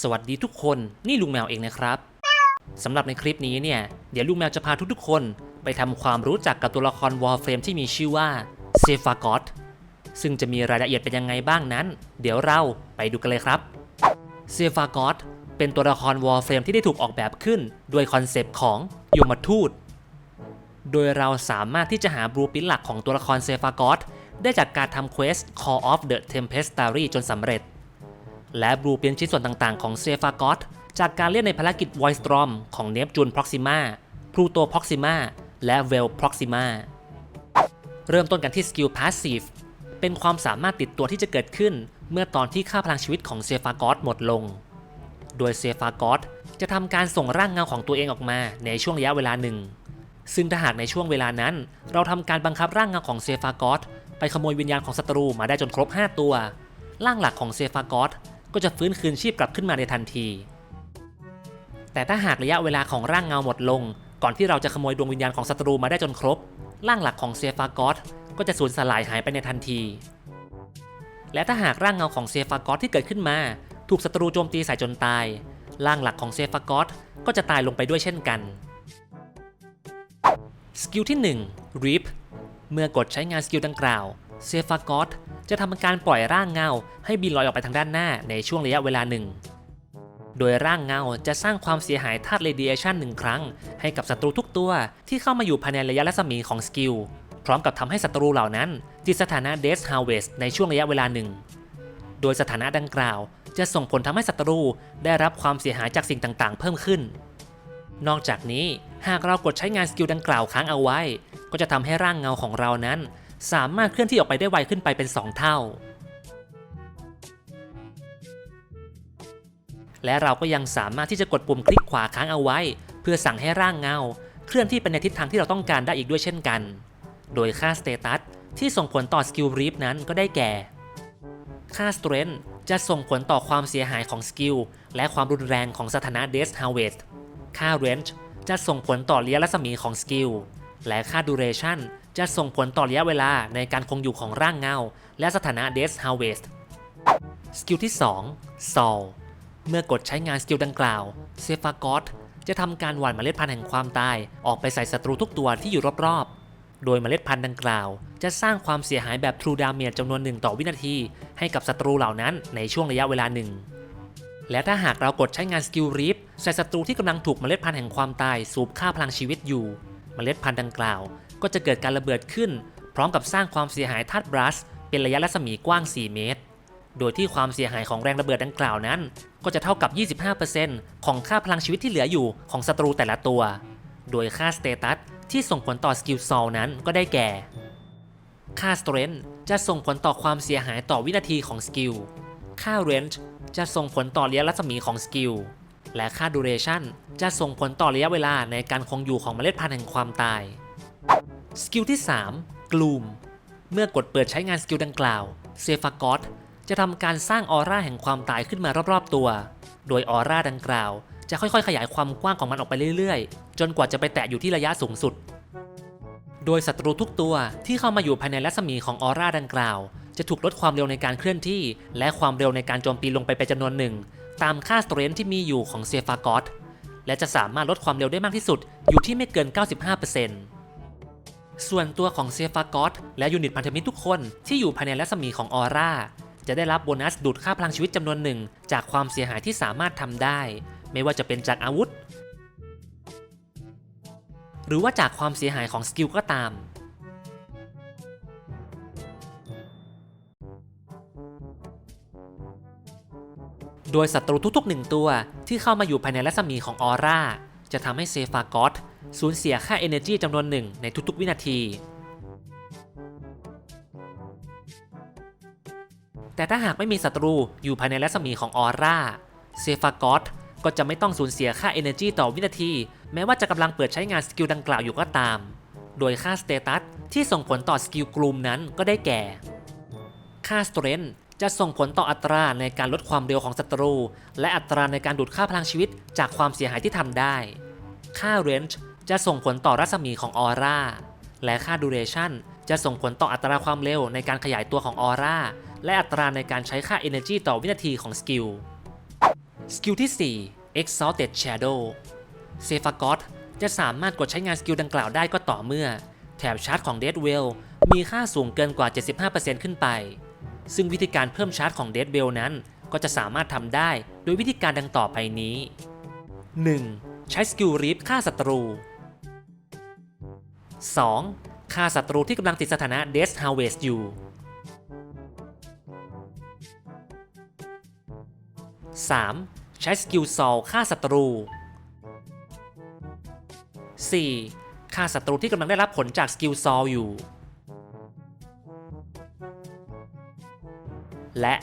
สวัสดีทุกคนนี่ลุงแมวเองนะครับสำหรับในคลิปนี้เนี่ย เดี๋ยวลุงแมวจะพาทุกๆ คนไปทำความรู้จักกับตัวละครวอลเฟรมที่มีชื่อว่าเซฟากอตซึ่งจะมีรายละเอียดเป็นยังไงบ้างนั้น เดี๋ยวเราไปดูกันเลยครับเซฟากอตเป็นตัวละครวอลเฟรมที่ได้ถูกออกแบบขึ้น ด้วยคอนเซปต์ของยมทูต โดยเราสามารถที่จะหาบลูปินหลักของตัวละครเซฟากอตได้จากการทำเควส Call of the Tempestary จนสำเร็จ และบลูเปลี่ยนชิ้นส่วนต่างๆของเซฟากอตจากการเล่นในภารกิจ v o i s t r o m ของเนปจูน Proxima Pluto Proxima และ v e l Proxima เริ่มต้นกันที่สกิล Passive เป็นความสามารถติดตัวที่จะเกิดขึ้น เมื่อตอนที่ค่าพลังชีวิตของเซฟากอตหมดลง โดยเซฟากอตจะทำการส่งร่างเงาของตัวเองออกมาในช่วงระยะเวลาหนึ่ง ซึ่งถ้าหากในช่วงเวลานั้น เราทำการบังคับร่างเงาของเซฟากอตไปขโมยวิญญาณของศัตรูมาได้จนครบ 5 ตัว ร่างหลักของเซฟากอต ก็จะฟื้นคืนชีพกลับขึ้นมาในทันที แต่ถ้าหากระยะเวลาของร่างเงาหมดลง ก่อนที่เราจะขโมยดวงวิญญาณของศัตรูมาได้จนครบ ร่างหลักของเซฟากอตก็จะสูญสลายหายไปในทันที และถ้าหากร่างเงาของเซฟากอตที่เกิดขึ้นมา ถูกศัตรูโจมตีใส่จนตาย ร่างหลักของเซฟากอตก็จะตายลงไปด้วยเช่นกันสกิลที่1 Reap เมื่อกดใช้งานสกิลดังกล่าว เซฟากอต จะทำการปล่อยร่างเงา ให้บินลอยออกไปทางด้านหน้าในช่วงระยะเวลาหนึ่ง โดยร่างเงาจะสร้างความเสียหายธาตุเรดิเอชันหนึ่งครั้ง ให้กับศัตรูทุกตัวที่เข้ามาอยู่ภายในระยะรัศมีของสกิล พร้อมกับทำให้ศัตรูเหล่านั้นติดสถานะ Death Harvest ในช่วงระยะเวลาหนึ่ง โดยสถานะดังกล่าว จะส่งผลทำให้ศัตรูได้รับความเสียหายจากสิ่งต่างๆ เพิ่มขึ้น นอกจากนี้หากเรากดใช้งานสกิลดังกล่าวค้างเอาไว้ ก็จะทำให้ร่างเงาของเรานั้น สามารถเคลื่อนที่ออกไปได้ไวขึ้นไปเป็น 2 เท่า และเราก็ยังสามารถที่จะกดปุ่มคลิกขวาค้างเอาไว้ เพื่อสั่งให้ร่างเงา เคลื่อนที่ไปในทิศทางที่เราต้องการได้อีกด้วยเช่นกัน โดยค่าสเตตัสที่ส่งผลต่อสกิลรีฟนั้นก็ได้แก่ ค่าสเตรนท์จะส่งผลต่อความเสียหายของสกิลและความรุนแรงของสถานะ Death Harvest ค่า Range จะส่งผลต่อระยรัศมีของสกิลและค่า Duration จะส่งผลต่อระยะเวลาในการคงอยู่ของร่างเงา และสถานะ Death Harvest สกิลที่ 2 Sol เมื่อกดใช้งานสกิลดังกล่าวเซฟากอตจะทำการหว่านเมล็ดพันธุ์แห่งความตายออกไปใส่ศัตรูทุกตัวที่อยู่รอบๆ โดยเมล็ดพันธุ์ดังกล่าว จะสร้างความเสียหายแบบ True Damage จำนวนหนึ่งต่อวินาที ให้กับศัตรูเหล่านั้นในช่วงระยะเวลาหนึ่ง และถ้าหากเรากดใช้งานสกิลรีฟใส่ศัตรูที่กำลังถูกเมล็ดพันธุ์แห่งความตายสูบค่าพลังชีวิตอยู่ เมล็ดพันธุ์ดังกล่าว ก็จะเกิดการระเบิดขึ้น พร้อมกับสร้างความเสียหายธาตุบรัส เป็นระยะรัศมีกว้าง 4 เมตร โดยที่ความเสียหายของแรงระเบิดดังกล่าวนั้น ก็จะเท่ากับ 25%ของค่าพลังชีวิตที่เหลืออยู่ของศัตรูแต่ละตัว โดยค่าสเตตัสที่ส่งผลต่อสกิลซอลนั้นก็ได้แก่ ค่าสเตรนท์จะส่งผลต่อความเสียหายต่อวินาทีของสกิล ค่าเรนจ์จะส่งผลต่อระยะรัศมีของสกิล และค่าดูเรชันจะส่งผลต่อระยะเวลาในการคงอยู่ของเมล็ดพันธุ์แห่งความตาย สกิลที่3 Gloom เมื่อกดเปิดใช้งานสกิลดังกล่าวเซฟากอตจะทำการสร้างออร่าแห่งความตายขึ้นมารอบๆตัว โดยออร่าดังกล่าว จะค่อยๆ ขยายความกว้างของมันออกไปเรื่อยๆ จนกว่าจะไปแตะอยู่ที่ระยะสูงสุด โดยศัตรูทุกตัวที่เข้ามาอยู่ภายในรัศมีของออร่าดังกล่าว จะถูกลดความเร็วในการเคลื่อนที่ และความเร็วในการโจมตีลงไปเป็นจำนวนหนึ่ง ตามค่าสเตรนท์ที่มีอยู่ของเซฟากอตและจะสามารถลดความเร็วได้มากที่สุดอยู่ที่ไม่เกิน 95% ส่วนตัวของเซฟากอตและยูนิตพันธมิตรทุกคนที่อยู่ภายในรัศมีของออร่าจะได้รับโบนัสดูดค่าพลังชีวิตจำนวนหนึ่ง จากความเสียหายที่สามารถทำได้ ไม่ว่าจะเป็นจากอาวุธ หรือว่าจากความเสียหายของสกิลก็ตาม โดยศัตรูทุกๆหนึ่งตัวที่เข้ามาอยู่ภายในรัศมีของออร่าจะทำให้เซฟากอต สูญเสียค่า Energy จำนวนหนึ่งในทุกๆ วินาที แต่ถ้าหากไม่มีศัตรูอยู่ภายในรัศมีของออร่าเซฟากอตก็จะไม่ต้องสูญเสียค่า Energy ต่อวินาที แม้ว่าจะกำลังเปิดใช้งานสกิลดังกล่าวอยู่ก็ตาม โดยค่าสเตตัสที่ส่งผลต่อสกิลกลุ่มนั้นก็ได้แก่ ค่าสเตรนท์จะส่งผลต่ออัตราในการลดความเร็วของศัตรู และอัตราในการดูดค่าพลังชีวิตจากความเสียหายที่ทำได้ ค่าเรนจ์ จะส่งผลต่อรัศมีของออร่า และค่าดูเรชันจะส่งผลต่ออัตราความเร็วในการขยายตัวของออร่า และอัตราในการใช้ค่า Energy ต่อวินาทีของสกิล สกิลที่ 4 Exalted Shadow เซฟากอตจะสามารถกดใช้งานสกิลดังกล่าวได้ก็ต่อเมื่อ แถบชาร์จของ Dead w e l l มีค่าสูงเกินกว่า 75%ขึ้นไป ซึ่งวิธีการเพิ่มชาร์จของ Dead w e l l นั้น ก็จะสามารถทำได้โดยวิธีการดังต่อไปนี้ 1. ใช้สกิลรีฟฆ่าศัตรู 2. ฆ่าศัตรูที่กำลังติดสถานะ Death Harvest อยู่ 3. ใช้สกิลซอลฆ่าศัตรู 4. ฆ่าศัตรูที่กำลังได้รับผลจากสกิลซอลอยู่ และ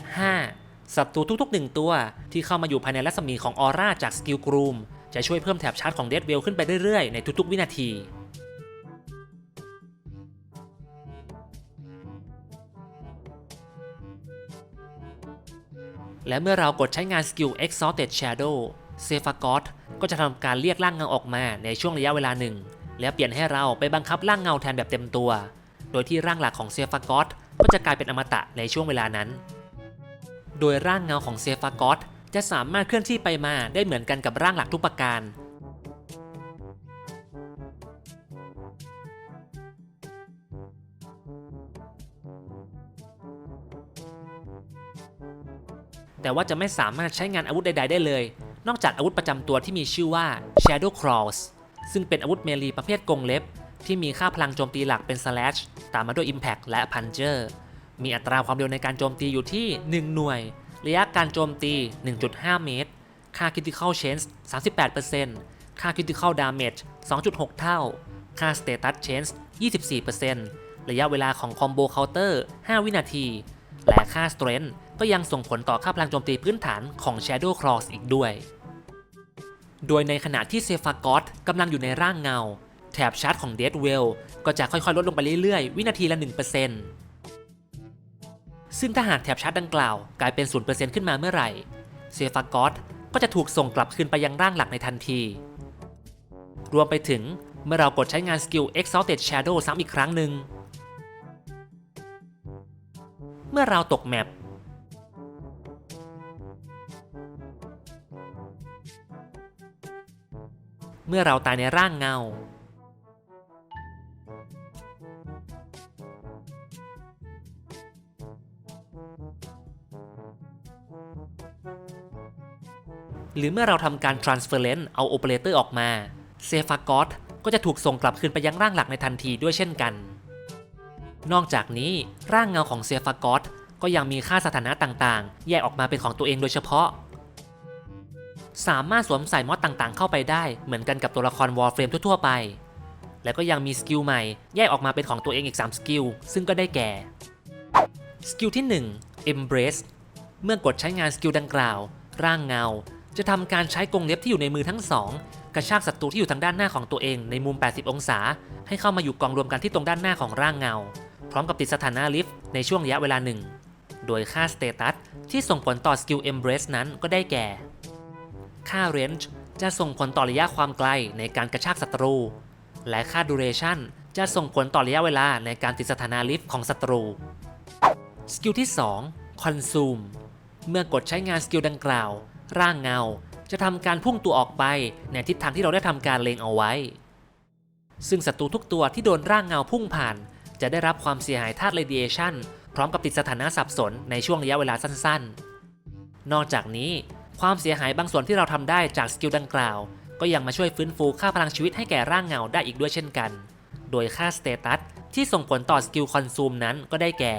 5. ศัตรูทุกๆ 1 ตัวที่เข้ามาอยู่ภายในรัศมีของออร่าจากสกิลกรูม จะช่วยเพิ่มแถบชาร์จของเดดเวลขึ้นไปเรื่อยๆ ในทุกๆ วินาที และเมื่อเรากดใช้งานสกิล Exalted Shadow s e p h a g o t ก็จะทำการเรียกร่างเงาออกมาในช่วงระยะเวลาหนึ่ง แล้วเปลี่ยนให้เราไปบังคับร่างเงาแทนแบบเต็มตัว โดยที่ร่างหลักของ s e p h a g o t ก็จะกลายเป็นอมตะในช่วงเวลานั้น โดยร่างเงาของ s e p h a g o t จะสามารถเคลื่อนที่ไปมาได้เหมือนกันกับร่างหลักทุกประการ แต่ว่าจะไม่สามารถใช้งานอาวุธใด ๆ ได้เลย นอกจากอาวุธประจำตัวที่มีชื่อว่า Shadow Claws ซึ่งเป็นอาวุธเมลีประเภทกรงเล็บ ที่มีค่าพลังโจมตีหลักเป็น Slash ตามมาด้วย Impact และ Puncher มีอัตราความเร็วในการโจมตีอยู่ที่ 1 หน่วย ระยะการโจมตี 1.5 เมตร ค่า Critical Chance 38%ค่า Critical Damage 2.6 เท่า ค่า Status Chance 24%ระยะเวลาของคอมโบเคาน์เตอร์ 5 วินาที และค่า Strength ก็ยังส่งผลต่อค่าพลังโจมตีพื้นฐานของ Shadow Claws อีกด้วย โดยในขณะที่เซฟากอตกำลังอยู่ในร่างเงา แถบชาร์จของ Dead w e l l ก็จะค่อยๆ ลดลงไปเรื่อยๆ วินาทีละ 1%ซึ่งถ้าหากแถบชาร์จดังกล่าวกลายเป็น 0%ขึ้นมาเมื่อไหร่ เซฟากอตก็จะถูกส่งกลับคืนไปยังร่างหลักในทันที รวมไปถึงเมื่อเรากดใช้งานสกิล Exalted Shadow ซ้ำอีกครั้งหนึ่ง มื่อเราตกแมปเมื่อเราตายในร่างเงา หรือเมื่อเราทำการ transference เอา operator ออกมา เซฟากอตก็จะถูกส่งกลับคืนไปยังร่างหลักในทันทีด้วยเช่นกัน นอกจากนี้ร่างเงาของเซฟากอตก็ยังมีค่าสถานะต่างๆ แยกออกมาเป็นของตัวเองโดยเฉพาะ สามารถสวมใส่มอดต่างๆ เข้าไปได้เหมือนกันกับตัวละคร Warframe ทั่วๆไป แล้วก็ยังมีสกิลใหม่แยกออกมาเป็นของตัวเองอีก 3 สกิล ซึ่งก็ได้แก่ สกิลที่ 1 Embrace เมื่อกดใช้งานสกิลดังกล่าว ร่างเงา จะทำการใช้กรงเล็บที่อยู่ในมือทั้งสองกระชากศัตรูที่อยู่ทางด้านหน้าของตัวเองในมุม 80 องศา ให้เข้ามาอยู่กองรวมกันที่ตรงด้านหน้าของร่างเงา พร้อมกับติดสถานะลิฟต์ในช่วงระยะเวลาหนึ่ง โดยค่าสเตตัสที่ส่งผลต่อสกิล Embrace นั้นก็ได้แก่ ค่า range จะส่งผลต่อระยะความไกลในการกระชากศัตรู และค่า duration จะส่งผลต่อระยะเวลาในการติดสถานะลิฟต์ของศัตรู สกิลที่ 2 consume เมื่อกดใช้งานสกิลดังกล่าว ร่างเงา จะทำการพุ่งตัวออกไปในทิศทางที่เราได้ทำการเลงเอาไว้ ซึ่งศัตรูทุกตัวที่โดนร่างเงาพุ่งผ่าน จะได้รับความเสียหายธาตุ radiation พร้อมกับติดสถานะสับสนในช่วงระยะเวลาสั้นๆ นอกจากนี้ ความเสียหายบางส่วนที่เราทำได้จากสกิลดังกล่าว ก็ยังมาช่วยฟื้นฟูค่าพลังชีวิตให้แก่ร่างเงาได้อีกด้วยเช่นกัน โดยค่าสเตตัสที่ส่งผลต่อสกิลคอนซูมนั้นก็ได้แก่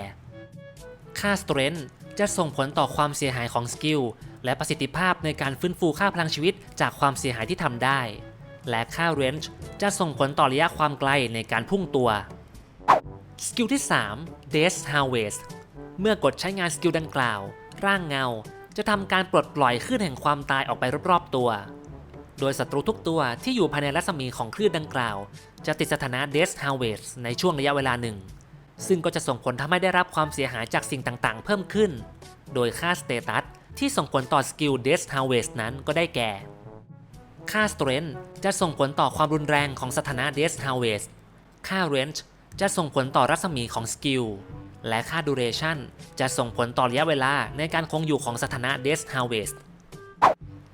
ค่าสเตรน h จะส่งผลต่อความเสียหายของสกิลและประสิทธิภาพในการฟื้นฟูค่าพลังชีวิตจากความเสียหายที่ทำได้ และค่า range จะส่งผลต่อระยะความไกลในการพุ่งตัว สกิลที่ 3 Death Harvest เมื่อกดใช้งานสกิลดังกล่าว ร่างเงาจะทำการปลดปล่อยคลื่นแห่งความตายออกไปรอบๆตัว โดยศัตรูทุกตัวที่อยู่ภายในรัศมีของคลื่นดังกล่าว จะติดสถานะ Death Harvest ในช่วงระยะเวลาหนึ่ง ซึ่งก็จะส่งผลทำให้ได้รับความเสียหายจากสิ่งต่างๆ เพิ่มขึ้น โดยค่าสเตตัสที่ส่งผลต่อสกิล Death Harvest นั้นก็ได้แก่ ค่า Strength จะส่งผลต่อความรุนแรงของสถานะ Death Harvest ค่า Range จะส่งผลต่อรัศมีของสกิล และค่า Duration จะส่งผลต่อระยะเวลาในการคงอยู่ของสถานะ Death Harvest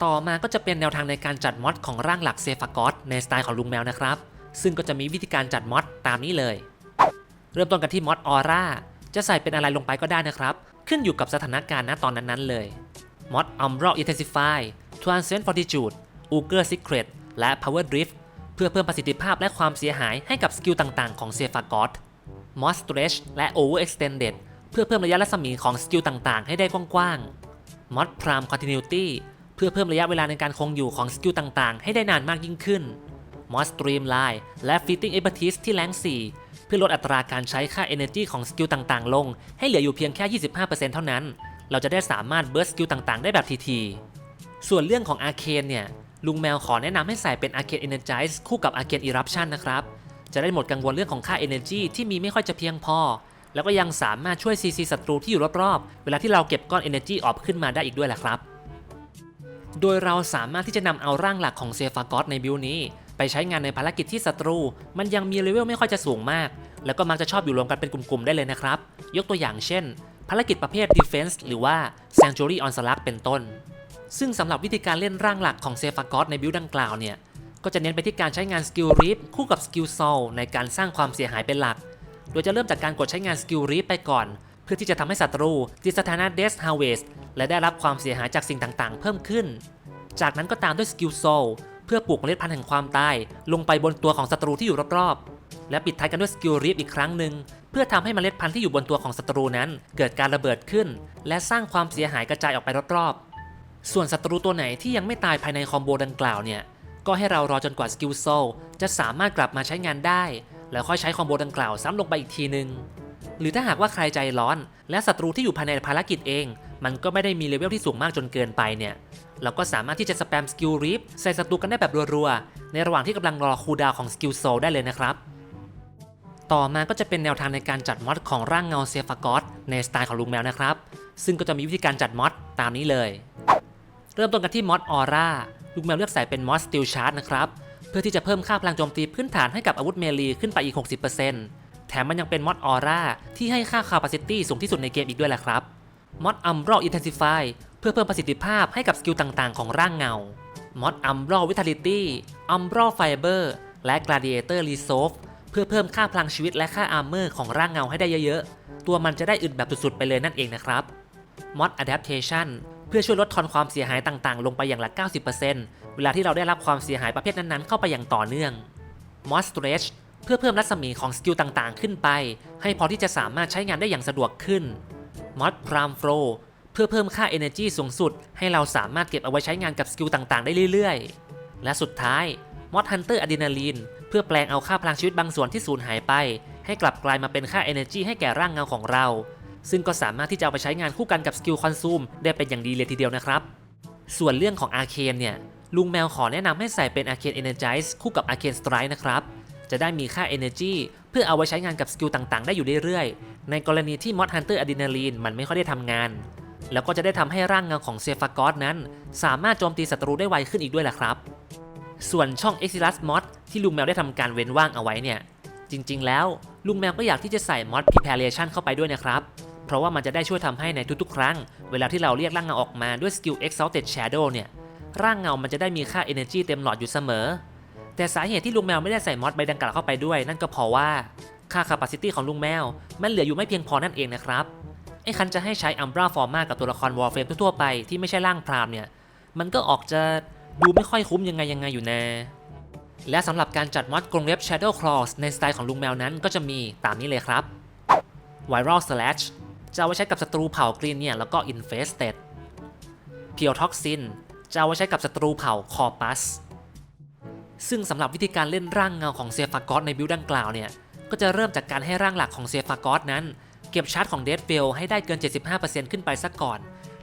ต่อมาก็จะเป็นแนวทางในการจัดมอดของร่างหลักเซฟากอสในสไตล์ของลุงแมวนะครับ ซึ่งก็จะมีวิธีการจัดมอดตามนี้เลย เริ่มต้นกันที่มอดออร่าจะใส่เป็นอะไรลงไปก็ได้นะครับ ขึ้นอยู่กับสถานการณ์ณตอนนั้นๆเลยมอด Umbral Intensify Transcend Fortitude Uger Secret และ Power Drift เพื่อเพิ่มประสิทธิภาพและความเสียหายให้กับสกิลต่างๆของเซฟากอสมอส Stretch และ Overextended เพื่อเพิ่มระยะรัศมีของสกิลต่างๆ ให้ได้กว้างๆมอส Prime Continuity เพื่อเพิ่มระยะเวลาในการคงอยู่ของสกิลต่างๆ ให้ได้นานมากยิ่งขึ้นมอส Streamline และ Fitting Expertise ที่แรง4 เพื่อลดอัตราการใช้ค่า Energy ของสกิลต่างๆ ลง ให้เหลืออยู่เพียงแค่ 25%เท่านั้น เราจะได้สามารถเบิร์สสกิลต่างๆ ได้แบบทีๆส่วนเรื่องของ Arcane เนี่ย ลุงแมวขอแนะนำให้ใส่เป็น Arcane Energize คู่กับ Arcane Eruption นะครับ จะได้หมดกังวลเรื่องของค่า Energy ที่มีไม่ค่อยจะเพียงพอ แล้วก็ยังสามารถช่วย CC ศัตรูที่อยู่รอบๆ เวลาที่เราเก็บก้อน Energy ออกขึ้นมาได้อีกด้วยแหละครับ โดยเราสามารถที่จะนำเอาร่างหลักของเซฟากอสในบิลนี้ ไปใช้งานในภารกิจที่ศัตรู มันยังมีเลเวลไม่ค่อยจะสูงมาก แล้วก็มักจะชอบอยู่รวมกันเป็นกลุ่มๆได้เลยนะครับ ยกตัวอย่างเช่น ภารกิจประเภท Defense หรือว่า Sanctuary on Slug เป็นต้น ซึ่งสำหรับวิธีการเล่นร่างหลักของเซฟากอสในบิลดังกล่าวเนี่ยก็จะเน้นไปที่การใช้งานสกิลรีฟคู่กับสกิลโซลในการสร้างความเสียหายเป็นหลัก โดยจะเริ่มจากการกดใช้งานสกิลรีฟไปก่อน เพื่อที่จะทำให้ศัตรูติดสถานะ Death Harvest และได้รับความเสียหายจากสิ่งต่างๆ เพิ่มขึ้น จากนั้นก็ตามด้วยสกิลโซลเพื่อปลูกเมล็ดพันธุ์แห่งความตายลงไปบนตัวของศัตรูที่อยู่รอบๆ และปิดท้ายกันด้วยสกิลรีฟอีกครั้งหนึ่งเพื่อทำให้เมล็ดพันธุ์ที่อยู่บนตัวของศัตรูนั้น เกิดการระเบิดขึ้น และสร้างความเสียหายกระจายออกไปรอบๆ ส่วนศัตรูตัวไหนที่ยังไม่ตายภายในคอมโบดังกล่าวเนี่ย ก็ให้เรารอจนกว่าสกิลโซลจะสามารถกลับมาใช้งานได้ แล้วค่อยใช้คอมโบดังกล่าวซ้ำลงไปอีกทีนึง หรือถ้าหากว่าใครใจร้อน และศัตรูที่อยู่ภายในภารกิจเอง มันก็ไม่ได้มีเลเวลที่สูงมากจนเกินไปเนี่ยเราก็สามารถที่จะสแปมสกิลรีฟใส่ศัตรูกันได้แบบรัวๆ ในระหว่างที่กำลังรอคูดาวของสกิลโซลได้เลยนะครับต่อมาก็จะเป็นแนวทางในการจัดมอดของร่างเงาเซฟากอสในสไตล์ของลุงแมวนะครับ ซึ่งก็จะมีวิธีการจัดมอดตามนี้เลย เริ่มต้นกันที่มอดออร่าลุงแมวเลือกใส่เป็นมอดสติลชาร์ g นะครับเพื่อที่จะเพิ่มค่าพลังโจมตีพื้นฐานให้กับอาวุธเมลีขึ้นไปอีก 60%แถมมันยังเป็นมอดออร่าที่ให้ค่า capacity สูงที่สุดในเกมอีกด้วยแหละครับมอด Umbral Intensify เพื่อเพิ่มประสิทธิภาพให้กับสกิลต่างๆ ของร่างเงามอด Umbral Vitality Umbral Fiber และ Gladiator Resolve เพื่อเพิ่มค่าพลังชีวิตและค่าอาร์เมอร์ของร่างเงาให้ได้เยอะๆ ตัวมันจะได้อึดแบบสุดๆ ไปเลยนั่นเองนะครับมอด Adaptation เพื่อช่วยลดทอนความเสียหายต่างๆ ลงไปอย่างละ 90%เวลาที่เราได้รับความเสียหายประเภทนั้นๆ เข้าไปอย่างต่อเนื่องมอด Stretch เพื่อเพิ่มรัศมีของสกิลต่างๆ ขึ้นไป ให้พอที่จะสามารถใช้งานได้อย่างสะดวกขึ้นมอด Prime Flow เพื่อเพิ่มค่า Energy สูงสุด ให้เราสามารถเก็บเอาไว้ใช้งานกับสกิลต่างๆ ได้เรื่อยๆ และสุดท้ายมอด Hunter Adrenaline เพื่อแปลงเอาค่าพลังชีวิตบางส่วนที่สูญหายไป ให้กลับกลายมาเป็นค่า Energy ให้แก่ร่างเงาของเรา ซึ่งก็สามารถที่จะเอาไปใช้งานคู่กันกับสกิลคอนซูมได้เป็นอย่างดีเลยทีเดียวนะครับ ส่วนเรื่องของ Arcane เนี่ยลุงแมวขอแนะนำให้ใส่เป็น Arcane Energize คู่กับ Arcane Strike นะครับ จะได้มีค่า Energy เพื่อเอาไว้ใช้งานกับสกิลต่างๆ ได้อยู่เรื่อยๆ ในกรณีที่ Mod Hunter Adrenaline มันไม่ค่อยได้ทำงาน แล้วก็จะได้ทำให้ร่างเงาของเซฟากอสนั้น สามารถโจมตีศัตรูได้ไวขึ้นอีกด้วยแหละครับส่วนช่อง Exilus Mod ที่ลุงแมวได้ทำการเว้นว่างเอาไว้เนี่ย จริงๆแล้วลุงแมวก็อยากที่จะใส่ Mod Preparation เข้าไปด้วยนะครับ เพราะว่ามันจะได้ช่วยทำให้ในทุกๆ ครั้ง เวลาที่เราเรียกร่างเงาออกมาด้วยสกิล Exalted Shadow เนี่ย ร่างเงามันจะได้มีค่า Energy เต็มหลอดอยู่เสมอ แต่สาเหตุที่ลุงแมวไม่ได้ใส่มอดใบดังกล่าวเข้าไปด้วย นั่นก็เพราะว่าค่า capacity ของลุงแมว มันเหลืออยู่ไม่เพียงพอนั่นเองนะครับ ไอ้คันจะให้ใช้ Umbra Forma กับตัวละคร Warframe ทั่วๆไปที่ไม่ใช่ร่างพรามเนี่ย มันก็ออกจะดูไม่ค่อยคุ้มยังไงยังไงอยู่นะและสำหรับการจัดมอดกรงเล็บ Shadow Claws ในสไตล์ของลุงแมวนั้นก็จะมีตามนี้เลยครับ Viral Slash จะเอาไว้ใช้กับศัตรูเผ่ากรีนเนี่ยแล้วก็ Infested Pure Toxin จะเอาไว้ใช้กับศัตรูเผ่า Corpus ซึ่งสำหรับวิธีการเล่นร่างเงาของเซฟากอสในบิลดังกล่าวเนี่ย ก็จะเริ่มจากการให้ร่างหลักของเซฟากอสนั้น เก็บชาร์จของเดดเฟลให้ได้เกิน 75%ขึ้นไปซะก่อน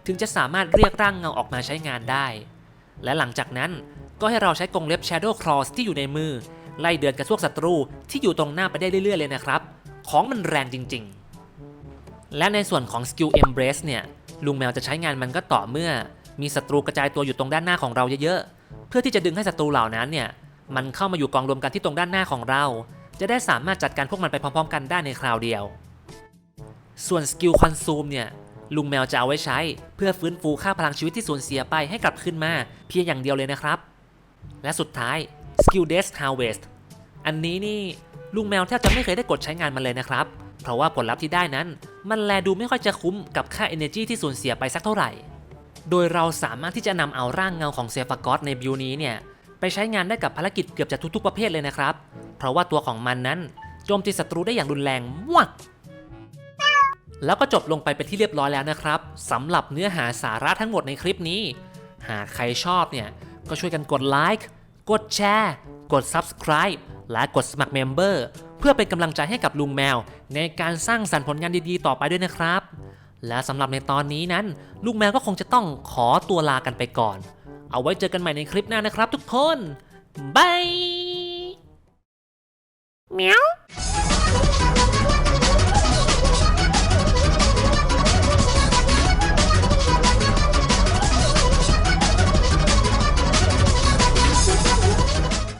ถึงจะสามารถเรียกร่างเงาออกมาใช้งานได้ และหลังจากนั้นก็ให้เราใช้กรงเล็บ Shadow Claws ที่อยู่ในมือ ไล่เดือนกระซวกศัตรูที่อยู่ตรงหน้าไปได้เรื่อยๆเลยนะครับ ของมันแรงจริง ๆ และในส่วนของ Skill Embrace เนี่ย ลุงแมวจะใช้งานมันก็ต่อเมื่อ มีศัตรูกระจายตัวอยู่ตรงด้านหน้าของเราเยอะๆ เพื่อที่จะดึงให้ศัตรูเหล่านั้นเนี่ย มันเข้ามาอยู่กองรวมกันที่ตรงด้านหน้าของเรา จะได้สามารถจัดการพวกมันไปพร้อมๆ กันได้ในคราวเดียว ส่วนสกิลคอนซูมเนี่ย ลุงแมวจะเอาไว้ใช้ เพื่อฟื้นฟูค่าพลังชีวิตที่สูญเสียไปให้กลับขึ้นมา เพียงอย่างเดียวเลยนะครับ และสุดท้าย Skill Desk Harvest อันนี้นี่ลุงแมวแทบจะไม่เคยได้กดใช้งานมันเลยนะครับ เพราะว่าผลลัพธ์ที่ได้นั้น มันแลดูไม่ค่อยจะคุ้มกับค่า Energy ที่สูญเสียไปสักเท่าไหร่ โดยเราสามารถที่จะนำเอาร่างเงาของเซฟากอสในบิวนี้เนี่ยไปใช้งานได้กับภารกิจเกือบจะทุกๆประเภทเลยนะครับ เพราะว่าตัวของมันนั้นโจมตีศัตรูได้อย่างรุนแรงมากแล้วก็จบลงไปเป็นที่เรียบร้อยแล้วนะครับสำหรับเนื้อหาสาระทั้งหมดในคลิปนี้ หากใครชอบเนี่ยก็ช่วยกันกดไลค์ กดแชร์ กด Subscribe และกดสมัครเมมเบอร์ เพื่อเป็นกำลังใจให้กับลุงแมว ในการสร้างสรรค์ผลงานดีๆ ต่อไปด้วยนะครับ และสำหรับในตอนนี้นั้น ลุงแมวก็คงจะต้องขอตัวลากันไปก่อน เอาไว้เจอกันใหม่ในคลิปหน้านะครับ ทุกคนบาย Meow.